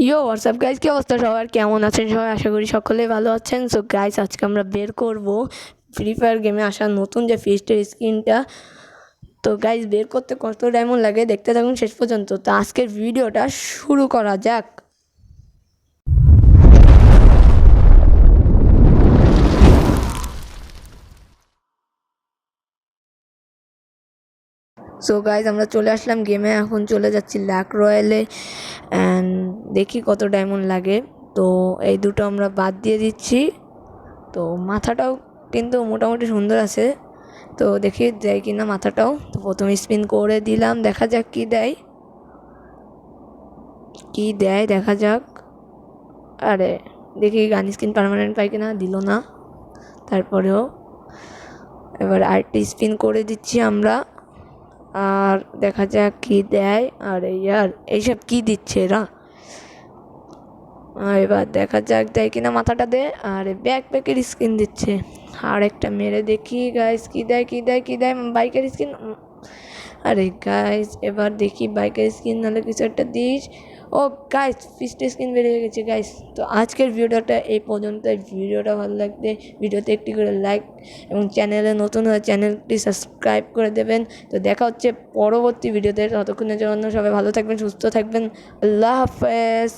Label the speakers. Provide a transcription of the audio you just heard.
Speaker 1: ইয়ো WhatsApp guys কি অবস্থা? সবার কেমন আছেন? সবাই আশা করি সকলেই ভালো আছেন। সো গাইজ আজকে আমরা বের করব ফ্রি ফায়ার গেমে আসা নতুন যে ফিস্টের স্ক্রিনটা তো গাইজ বের করতে কত ডায়মন্ড লাগে? দেখতে থাকুন শেষ পর্যন্ত। তো, আজকের ভিডিওটা শুরু করা যাক। সো গাইজ আমরা চলে আসলাম গেমে এখন চলে যাচ্ছি ল্যাক রয়্যালে অ্যান্ড দেখি কত ডায়মন্ড লাগে। তো, এই দুটো আমরা বাদ দিয়ে দিচ্ছি। তো, মাথাটাও কিন্তু মোটামুটি সুন্দর আছে। তো, দেখি দেয় কি না মাথাটাও। তো, প্রথমে স্পিন করে দিলাম। দেখা যাক কি দেয়। কি দেয়, দেখা যাক। আরে, দেখি গান স্কিন পারমানেন্ট পাই কিনা, দিল না। তারপরেও, এবার আরেকটি স্পিন করে দিচ্ছি আমরা। আর দেখা যাক কি দেয়। আর ইয়ার, এইসব কি দিচ্ছে এরা? এবার দেখা যাক দেয় কিনা মাথাটা দে। আর ব্যাক প্যাকের স্কিন দিচ্ছে। আর একটা মেরে দেখি গাইস কি দেয় কি দেয় কি দেয়? বাইকের স্কিন আরে গাইস এবার দেখি বাইকের স্কিন নাহলে কিছু একটা দিস। ও গাইস ফিস্টের স্কিন বেরিয়ে গেছে গাইস তো আজকের ভিডিওটা এই পর্যন্ত ভিডিওটা ভালো লাগলে ভিডিওতে একটি করে লাইক এবং চ্যানেলে নতুন হয়ে চ্যানেলটি সাবস্ক্রাইব করে দেবেন। তো দেখা হচ্ছে পরবর্তী ভিডিওতে। ততক্ষণের জন্য সবাই ভালো থাকবেন, সুস্থ থাকবেন। আল্লাহ হাফেজ।